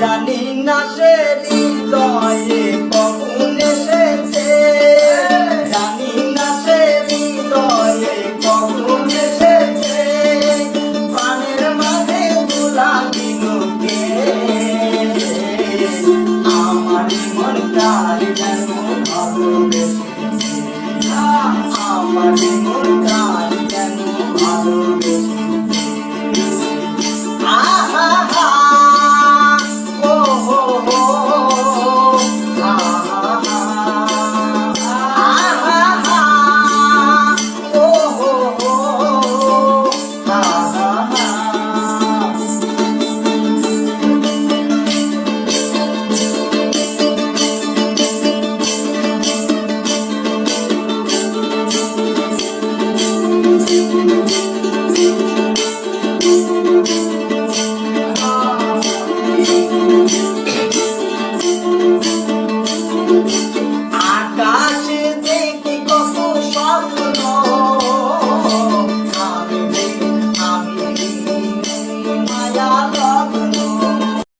জানি না সে হৃদয়ে কখন এসেছে। জানি না সে হৃদয়ে কখন এসেছে। প্রাণের মাঝে তুলা দিনকে আমার মনটার যেন ভালোবেসেছে। আমার Música